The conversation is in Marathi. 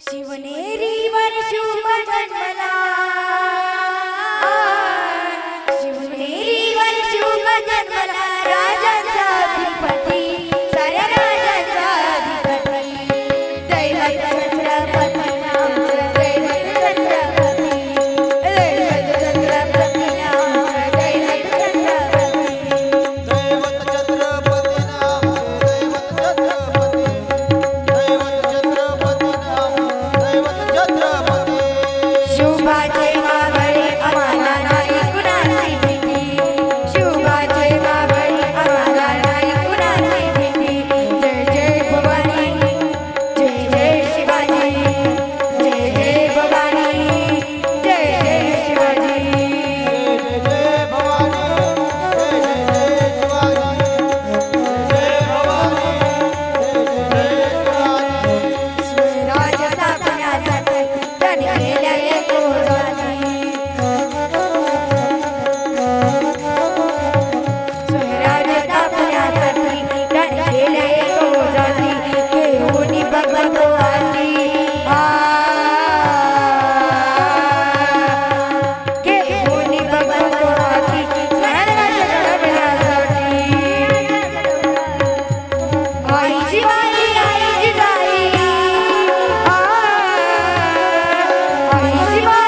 शिवनेरीवर शुभ जन्मला शिवनेरीवर शुभ जन्मला राजा 島